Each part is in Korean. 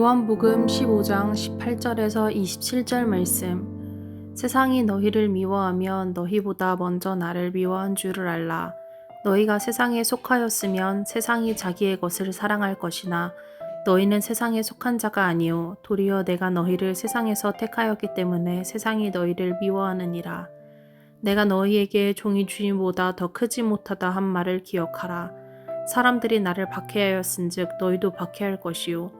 요한복음 15장 18절에서 27절 말씀. 세상이 너희를 미워하면 너희보다 먼저 나를 미워한 줄을 알라. 너희가 세상에 속하였으면 세상이 자기의 것을 사랑할 것이나 너희는 세상에 속한 자가 아니요 도리어 내가 너희를 세상에서 택하였기 때문에 세상이 너희를 미워하느니라. 내가 너희에게 종이 주인보다 더 크지 못하다 한 말을 기억하라. 사람들이 나를 박해하였은즉 너희도 박해할 것이요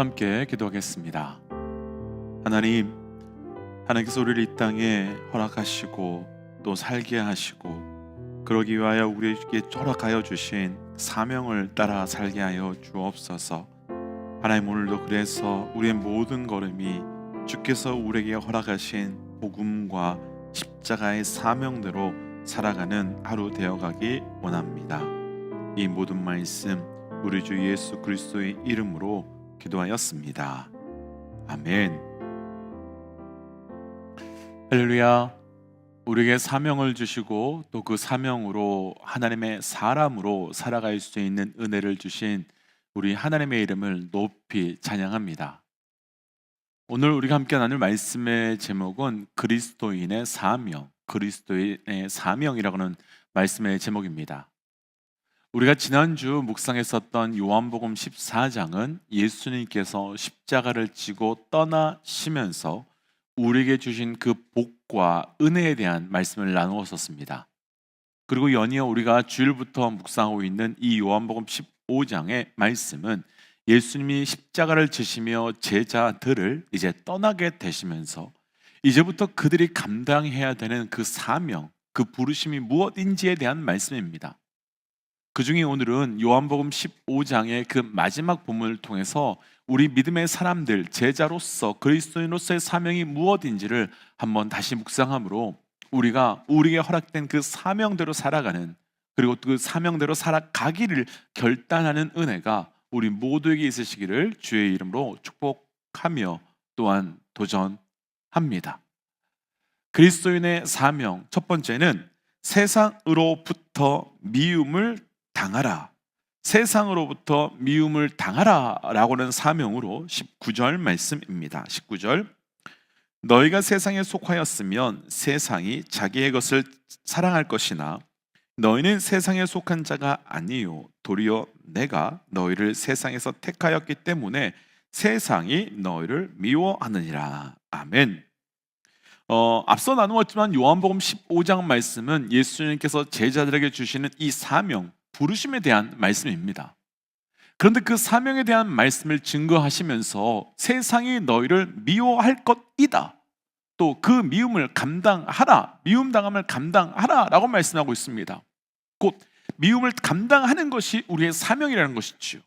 함께 기도하겠습니다. 하나님, 하나님께서 우리를 이 땅에 허락하시고 또 살게 하시고 그러기 위하여 우리에게 허락하여 주신 사명을 따라 살게 하여 주옵소서. 하나님 오늘도 그래서 우리의 모든 걸음이 주께서 우리에게 허락하신 복음과 십자가의 사명대로 살아가는 하루 되어가기 원합니다. 이 모든 말씀 우리 주 예수 그리스도의 이름으로 기도하였습니다. 아멘. 할렐루야. 우리에게 사명을 주시고 또 그 사명으로 하나님의 사람으로 살아갈 수 있는 은혜를 주신 우리 하나님의 이름을 높이 찬양합니다. 오늘 우리가 함께 나눌 말씀의 제목은 그리스도인의 사명, 그리스도인의 사명이라고 하는 말씀의 제목입니다. 우리가 지난주 묵상했었던 요한복음 14장은 예수님께서 십자가를 지고 떠나시면서 우리에게 주신 그 복과 은혜에 대한 말씀을 나누었었습니다. 그리고 연이어 우리가 주일부터 묵상하고 있는 이 요한복음 15장의 말씀은 예수님이 십자가를 지시며 제자들을 이제 떠나게 되시면서 이제부터 그들이 감당해야 되는 그 사명, 그 부르심이 무엇인지에 대한 말씀입니다. 그 중에 오늘은 요한복음 15장의 그 마지막 본문을 통해서 우리 믿음의 사람들, 제자로서 그리스도인으로서의 사명이 무엇인지를 한번 다시 묵상함으로 우리가 우리에게 허락된 그 사명대로 살아가는 그리고 그 사명대로 살아가기를 결단하는 은혜가 우리 모두에게 있으시기를 주의 이름으로 축복하며 또한 도전합니다. 그리스도인의 사명 첫 번째는 세상으로부터 미움을 당하라. 세상으로부터 미움을 당하라 라고는 사명으로 19절 말씀입니다. 19절 너희가 세상에 속하였으면 세상이 자기의 것을 사랑할 것이나 너희는 세상에 속한 자가 아니요 도리어 내가 너희를 세상에서 택하였기 때문에 세상이 너희를 미워하느니라. 아멘. 어, 앞서 나누었지만 요한복음 15장 말씀은 예수님께서 제자들에게 주시는 이 사명, 부르심에 대한 말씀입니다. 그런데 그 사명에 대한 말씀을 증거하시면서 세상이 너희를 미워할 것이다. 또 그 미움을 감당하라. 미움 당함을 감당하라라고 말씀하고 있습니다. 곧 미움을 감당하는 것이 우리의 사명이라는 것이지요.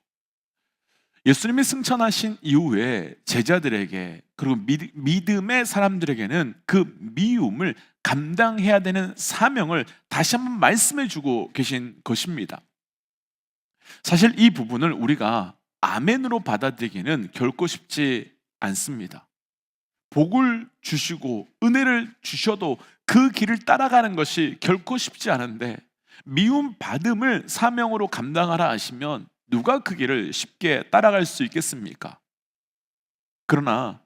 예수님이 승천하신 이후에 제자들에게 그리고 믿음의 사람들에게는 그 미움을 감당해야 되는 사명을 다시 한번 말씀해 주고 계신 것입니다. 사실 이 부분을 우리가 아멘으로 받아들이기는 결코 쉽지 않습니다. 복을 주시고 은혜를 주셔도 그 길을 따라가는 것이 결코 쉽지 않은데 미움 받음을 사명으로 감당하라 하시면 누가 그 길을 쉽게 따라갈 수 있겠습니까? 그러나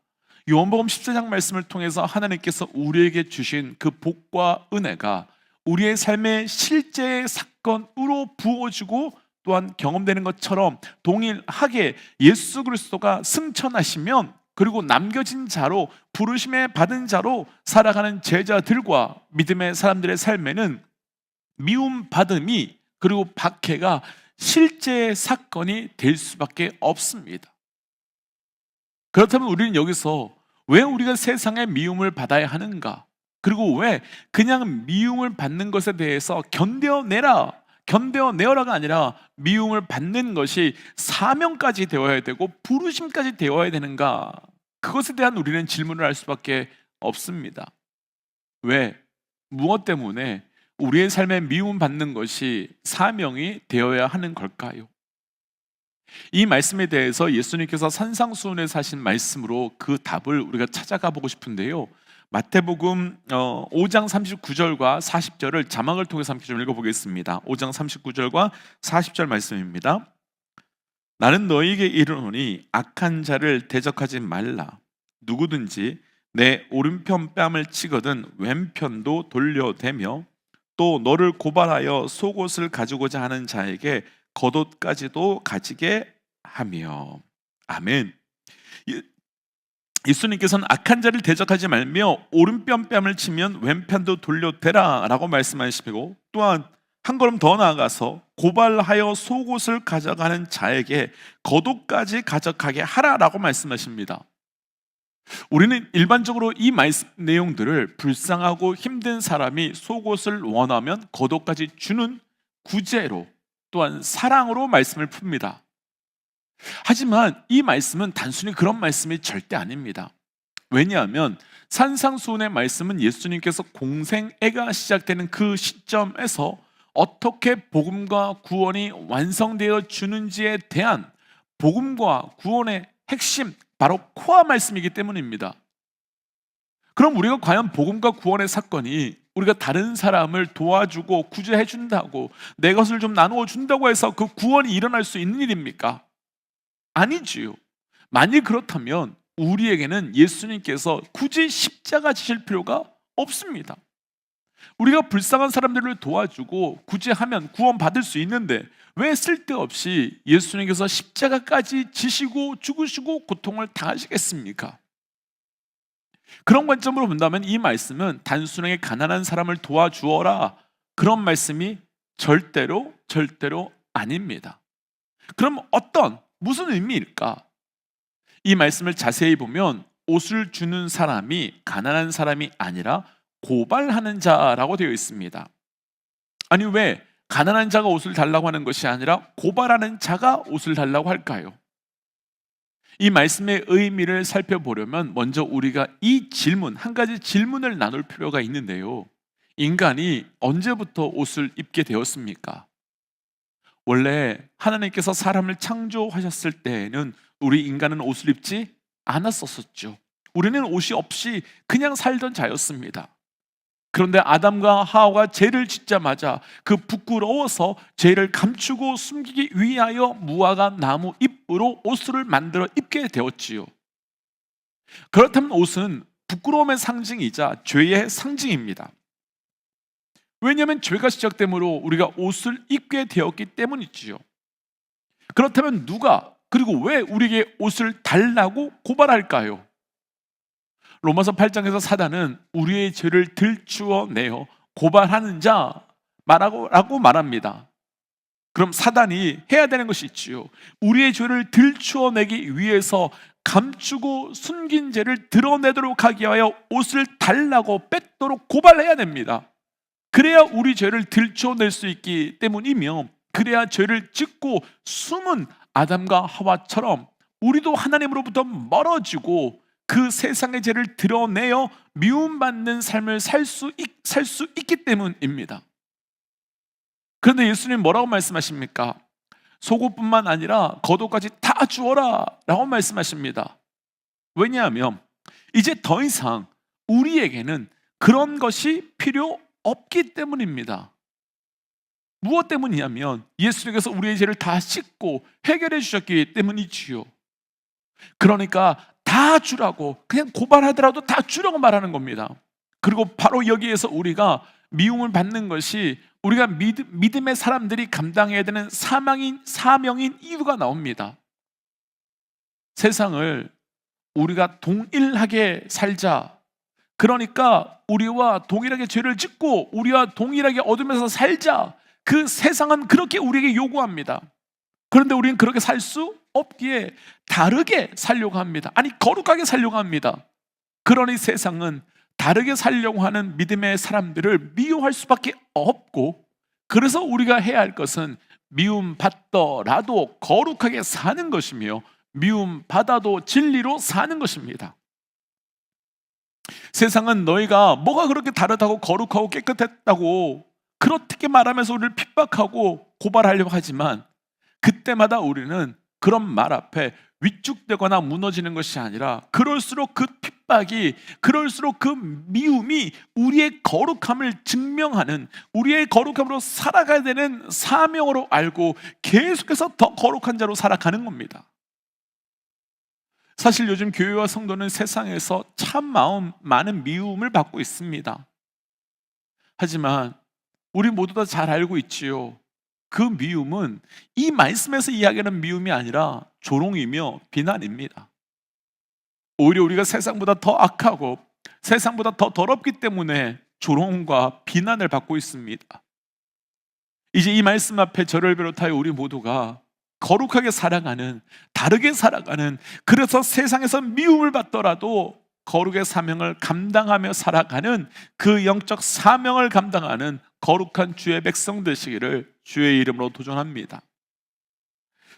요한복음 14장 말씀을 통해서 하나님께서 우리에게 주신 그 복과 은혜가 우리의 삶의 실제 사건으로 부어지고 또한 경험되는 것처럼 동일하게 예수 그리스도가 승천하시면 그리고 남겨진 자로 부르심에 받은 자로 살아가는 제자들과 믿음의 사람들의 삶에는 미움 받음이 그리고 박해가 실제 사건이 될 수밖에 없습니다. 그렇다면 우리는 여기서 왜 우리가 세상의 미움을 받아야 하는가? 그리고 왜 그냥 미움을 받는 것에 대해서 견뎌내라, 견뎌내어라가 아니라 미움을 받는 것이 사명까지 되어야 되고 부르심까지 되어야 되는가? 그것에 대한 우리는 질문을 할 수밖에 없습니다. 왜? 무엇 때문에 우리의 삶에 미움 받는 것이 사명이 되어야 하는 걸까요? 이 말씀에 대해서 예수님께서 산상수훈에서 하신 말씀으로 그 답을 우리가 찾아가 보고 싶은데요. 마태복음 어, 5장 39절과 40절을 자막을 통해서 함께 좀 읽어보겠습니다. 5장 39절과 40절 말씀입니다. 나는 너희에게 이르노니 악한 자를 대적하지 말라. 누구든지 내 오른편 뺨을 치거든 왼편도 돌려대며 또 너를 고발하여 속옷을 가지고자 하는 자에게 겉옷까지도 가지게 하며 아멘. 예- 예수님께서는 악한 자를 대적하지 말며 오른편 뺨을 치면 왼편도 돌려대라라고 말씀하시고 또한 한 걸음 더 나아가서 고발하여 속옷을 가져가는 자에게 겉옷까지 가져가게 하라라고 말씀하십니다. 우리는 일반적으로 이 말씀 내용들을 불쌍하고 힘든 사람이 속옷을 원하면 겉옷까지 주는 구제로 또한 사랑으로 말씀을 풉니다. 하지만 이 말씀은 단순히 그런 말씀이 절대 아닙니다. 왜냐하면 산상수훈의 말씀은 예수님께서 공생애가 시작되는 그 시점에서 어떻게 복음과 구원이 완성되어 주는지에 대한 복음과 구원의 핵심 바로 코어 말씀이기 때문입니다. 그럼 우리가 과연 복음과 구원의 사건이 우리가 다른 사람을 도와주고 구제해 준다고 내 것을 좀 나누어 준다고 해서 그 구원이 일어날 수 있는 일입니까? 아니지요. 만일 그렇다면 우리에게는 예수님께서 굳이 십자가 지실 필요가 없습니다. 우리가 불쌍한 사람들을 도와주고 구제하면 구원받을 수 있는데 왜 쓸데없이 예수님께서 십자가까지 지시고 죽으시고 고통을 당하시겠습니까? 그런 관점으로 본다면 이 말씀은 단순하게 가난한 사람을 도와주어라 그런 말씀이 절대로 절대로 아닙니다. 그럼 어떤 무슨 의미일까? 이 말씀을 자세히 보면 옷을 주는 사람이 가난한 사람이 아니라 고발하는 자라고 되어 있습니다. 아니 왜 가난한 자가 옷을 달라고 하는 것이 아니라 고발하는 자가 옷을 달라고 할까요? 이 말씀의 의미를 살펴보려면 먼저 우리가 이 질문, 한 가지 질문을 나눌 필요가 있는데요. 인간이 언제부터 옷을 입게 되었습니까? 원래 하나님께서 사람을 창조하셨을 때에는 우리 인간은 옷을 입지 않았었죠. 우리는 옷이 없이 그냥 살던 자였습니다. 그런데 아담과 하와가 죄를 짓자마자 그 부끄러워서 죄를 감추고 숨기기 위하여 무화과 나무 잎으로 옷을 만들어 입게 되었지요. 그렇다면 옷은 부끄러움의 상징이자 죄의 상징입니다. 왜냐하면 죄가 시작되므로 우리가 옷을 입게 되었기 때문이지요. 그렇다면 누가 그리고 왜 우리에게 옷을 달라고 고발할까요? 로마서 8장에서 사단은 우리의 죄를 들추어 내어 고발하는 자 말하고 라고 말합니다. 그럼 사단이 해야 되는 것이 있지요. 우리의 죄를 들추어 내기 위해서 감추고 숨긴 죄를 드러내도록 하기 위하여 옷을 달라고 뺏도록 고발해야 됩니다. 그래야 우리 죄를 들춰낼 수 있기 때문이며 그래야 죄를 짓고 숨은 아담과 하와처럼 우리도 하나님으로부터 멀어지고 그 세상의 죄를 드러내어 미움받는 삶을 살수 살수 있기 때문입니다. 그런데 예수님 뭐라고 말씀하십니까? 속옷뿐만 아니라 겉옷까지 다 주어라 라고 말씀하십니다. 왜냐하면 이제 더 이상 우리에게는 그런 것이 필요 없기 때문입니다. 무엇 때문이냐면 예수님께서 우리의 죄를 다 씻고 해결해 주셨기 때문이지요. 그러니까 다 주라고 그냥 고발하더라도 다 주라고 말하는 겁니다. 그리고 바로 여기에서 우리가 미움을 받는 것이 우리가 믿음, 의 사람들이 감당해야 되는 사망인 사명인 이유가 나옵니다. 세상을 우리가 동일하게 살자. 그러니까 우리와 동일하게 죄를 짓고 우리와 동일하게 어둠에서 살자. 그 세상은 그렇게 우리에게 요구합니다. 그런데 우리는 그렇게 살 수 없기에 다르게 살려고 합니다. 아니, 거룩하게 살려고 합니다. 그러니 세상은 다르게 살려고 하는 믿음의 사람들을 미워할 수밖에 없고 그래서 우리가 해야 할 것은 미움 받더라도 거룩하게 사는 것이며 미움 받아도 진리로 사는 것입니다. 세상은 너희가 뭐가 그렇게 다르다고 거룩하고 깨끗했다고 그렇게 말하면서 우리를 핍박하고 고발하려고 하지만 그때마다 우리는 그런 말 앞에 위축되거나 무너지는 것이 아니라 그럴수록 그 핍박이 그럴수록 그 미움이 우리의 거룩함을 증명하는 우리의 거룩함으로 살아가야 되는 사명으로 알고 계속해서 더 거룩한 자로 살아가는 겁니다. 사실 요즘 교회와 성도는 세상에서 참 마음 많은 미움을 받고 있습니다. 하지만 우리 모두 다 잘 알고 있지요. 그 미움은 이 말씀에서 이야기하는 미움이 아니라 조롱이며 비난입니다. 오히려 우리가 세상보다 더 악하고 세상보다 더 더럽기 때문에 조롱과 비난을 받고 있습니다. 이제 이 말씀 앞에 저를 비롯하여 우리 모두가 거룩하게 살아가는, 다르게 살아가는, 그래서 세상에서 미움을 받더라도 거룩의 사명을 감당하며 살아가는 그 영적 사명을 감당하는 거룩한 주의 백성 되시기를 주의 이름으로 도전합니다.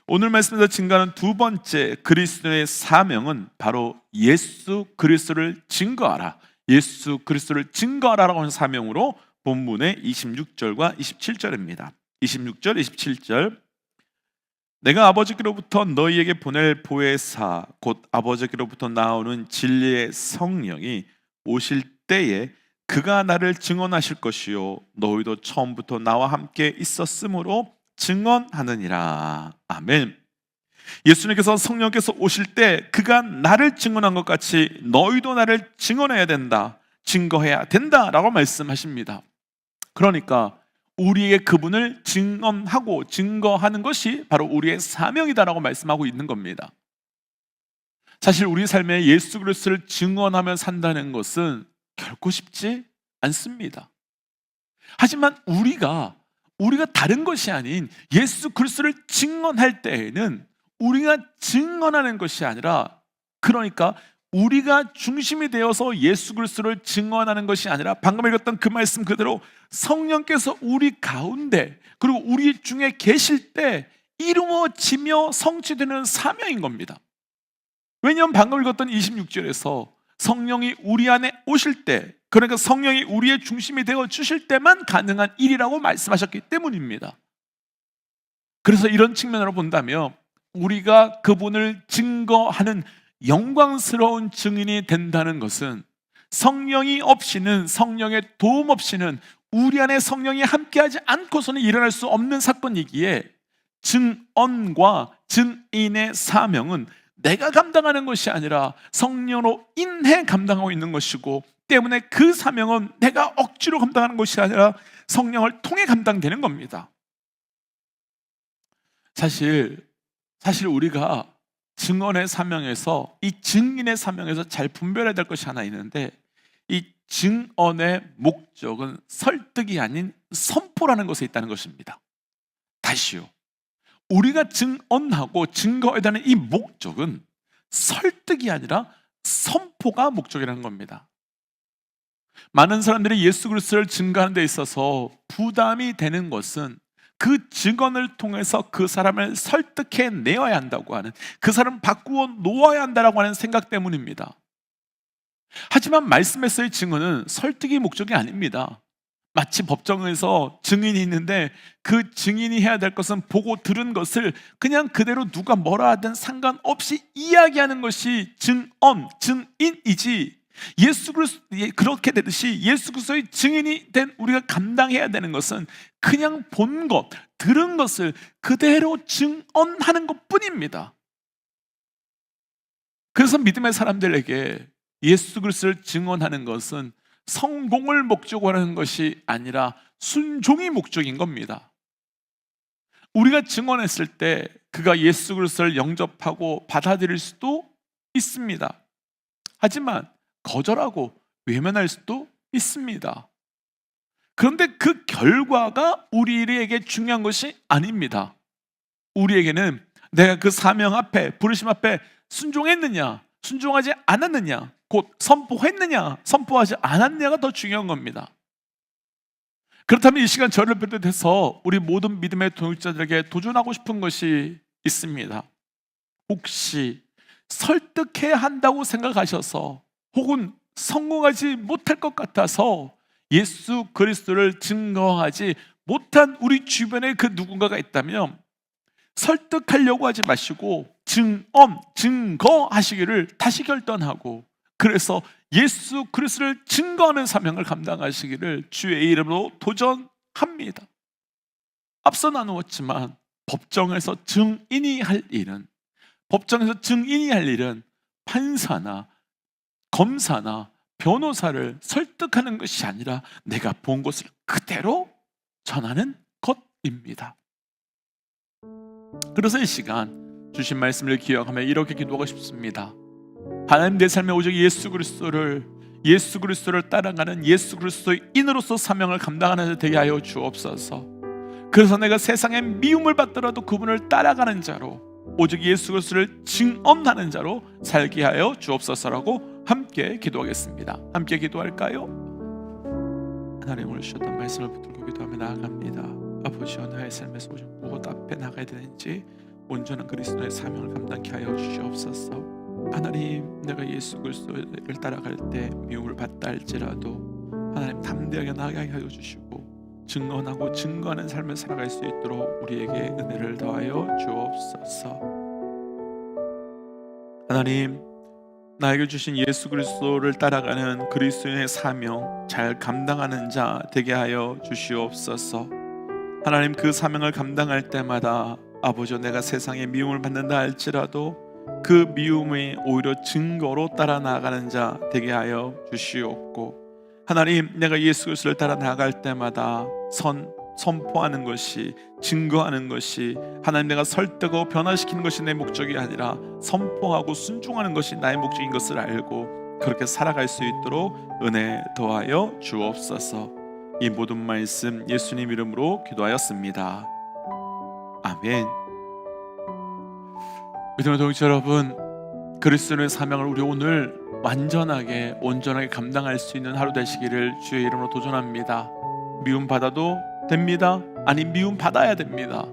오늘 말씀에서 증가하는 두 번째 그리스도의 사명은 바로 예수 그리스도를 증거하라. 예수 그리스도를 증거하라라고 하는 사명으로 본문의 26절과 27절입니다. 26절, 27절. 내가 아버지께로부터 너희에게 보낼 보혜사 곧 아버지께로부터 나오는 진리의 성령이 오실 때에 그가 나를 증언하실 것이요 너희도 처음부터 나와 함께 있었으므로 증언하느니라 아멘. 예수님께서 성령께서 오실 때 그가 나를 증언한 것 같이 너희도 나를 증언해야 된다. 증거해야 된다라고 말씀하십니다. 그러니까 우리의 그분을 증언하고 증거하는 것이 바로 우리의 사명이다라고 말씀하고 있는 겁니다. 사실 우리 삶에 예수 그리스도를 증언하며 산다는 것은 결코 쉽지 않습니다. 하지만 우리가 우리가 다른 것이 아닌 예수 그리스도를 증언할 때에는 우리가 증언하는 것이 아니라 그러니까 우리가 중심이 되어서 예수 그리스도를 증언하는 것이 아니라 방금 읽었던 그 말씀 그대로 성령께서 우리 가운데 그리고 우리 중에 계실 때 이루어지며 성취되는 사명인 겁니다. 왜냐하면 방금 읽었던 26절에서 성령이 우리 안에 오실 때 그러니까 성령이 우리의 중심이 되어 주실 때만 가능한 일이라고 말씀하셨기 때문입니다. 그래서 이런 측면으로 본다면 우리가 그분을 증거하는 영광스러운 증인이 된다는 것은 성령이 없이는 성령의 도움 없이는 우리 안에 성령이 함께하지 않고서는 일어날 수 없는 사건이기에 증언과 증인의 사명은 내가 감당하는 것이 아니라 성령으로 인해 감당하고 있는 것이고 때문에 그 사명은 내가 억지로 감당하는 것이 아니라 성령을 통해 감당되는 겁니다. 사실 사실 우리가 증언의 사명에서 이 증인의 사명에서 잘 분별해야 될 것이 하나 있는데 이 증언의 목적은 설득이 아닌 선포라는 것에 있다는 것입니다. 다시요. 우리가 증언하고 증거해야 되는 이 목적은 설득이 아니라 선포가 목적이라는 겁니다. 많은 사람들이 예수 그리스도를 증거하는 데 있어서 부담이 되는 것은 그 증언을 통해서 그 사람을 설득해 내어야 한다고 하는 그 사람 바꾸어 놓아야 한다라고 하는 생각 때문입니다. 하지만 말씀에서의 증언은 설득이 목적이 아닙니다. 마치 법정에서 증인이 있는데 그 증인이 해야 될 것은 보고 들은 것을 그냥 그대로 누가 뭐라 하든 상관없이 이야기하는 것이 증언, 증인이지 예수 그리스도 예, 그렇게 되듯이 예수 그리스도의 증인이 된 우리가 감당해야 되는 것은 그냥 본 것, 들은 것을 그대로 증언하는 것뿐입니다. 그래서 믿음의 사람들에게 예수 그리스도를 증언하는 것은 성공을 목적으로 하는 것이 아니라 순종이 목적인 겁니다. 우리가 증언했을 때 그가 예수 그리스도를 영접하고 받아들일 수도 있습니다. 하지만 거절하고 외면할 수도 있습니다. 그런데 그 결과가 우리에게 중요한 것이 아닙니다. 우리에게는 내가 그 사명 앞에 부르심 앞에 순종했느냐, 순종하지 않았느냐, 곧 선포했느냐, 선포하지 않았느냐가 더 중요한 겁니다. 그렇다면 이 시간 저를 비롯해서 우리 모든 믿음의 동역자들에게 도전하고 싶은 것이 있습니다. 혹시 설득해야 한다고 생각하셔서 혹은 성공하지 못할 것 같아서 예수 그리스도를 증거하지 못한 우리 주변에 그 누군가가 있다면 설득하려고 하지 마시고 증언, 증거하시기를 다시 결단하고 그래서 예수 그리스도를 증거하는 사명을 감당하시기를 주의 이름으로 도전합니다. 앞서 나누었지만 법정에서 증인이 할 일은 법정에서 증인이 할 일은 판사나 검사나 변호사를 설득하는 것이 아니라 내가 본 것을 그대로 전하는 것입니다. 그래서 이 시간 주신 말씀을 기억하며 이렇게 기도하고 싶습니다. 하나님 내 삶에 오직 예수 그리스도를 예수 그리스도를 따라가는 예수 그리스도의 인으로서 사명을 감당하는 자 되게 하여 주옵소서. 그래서 내가 세상에 미움을 받더라도 그분을 따라가는 자로 오직 예수 그리스도를 증언하는 자로 살게 하여 주옵소서라고 함께 기도하겠습니다. 함께 기도할까요? 하나님 오늘 주셨던 말씀을 붙들고 기도하며 나아갑니다. 아버지여 나의 삶에서 오직 무엇 앞에 나가야 되는지 온전한 그리스도의 사명을 감당케 하여 주시옵소서. 하나님 내가 예수 그리스도를 따라갈 때 미움을 받다 할지라도 하나님 담대하게 나아가게 하여 주시고 증언하고 증거하는 삶을 살아갈 수 있도록 우리에게 은혜를 더하여 주옵소서. 하나님 나에게 주신 예수 그리스도를 따라가는 그리스도인의 사명 잘 감당하는 자 되게 하여 주시옵소서. 하나님 그 사명을 감당할 때마다 아버지 내가 세상에 미움을 받는다 할지라도 그 미움이 오히려 증거로 따라 나가는 자 되게 하여 주시옵고 하나님 내가 예수 그리스도를 따라 나갈 때마다 선 선포하는 것이 증거하는 것이 하나님 내가 설득하고 변화시키는 것이 내 목적이 아니라 선포하고 순종하는 것이 나의 목적인 것을 알고 그렇게 살아갈 수 있도록 은혜 더하여 주옵소서. 이 모든 말씀 예수님 이름으로 기도하였습니다. 아멘. 믿음의 동지 여러분, 그리스도의 사명을 우리 오늘 완전하게 온전하게 감당할 수 있는 하루 되시기를 주의 이름으로 도전합니다. 미움 받아도 됩니다. 아니 미움 받아야 됩니다.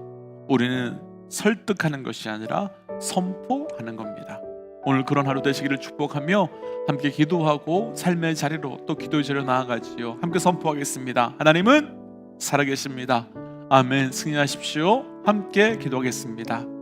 우리는 설득하는 것이 아니라 선포하는 겁니다. 오늘 그런 하루 되시기를 축복하며 함께 기도하고 삶의 자리로 또 기도의 자리로 나아가지요. 함께 선포하겠습니다. 하나님은 살아계십니다. 아멘. 승리하십시오. 함께 기도하겠습니다.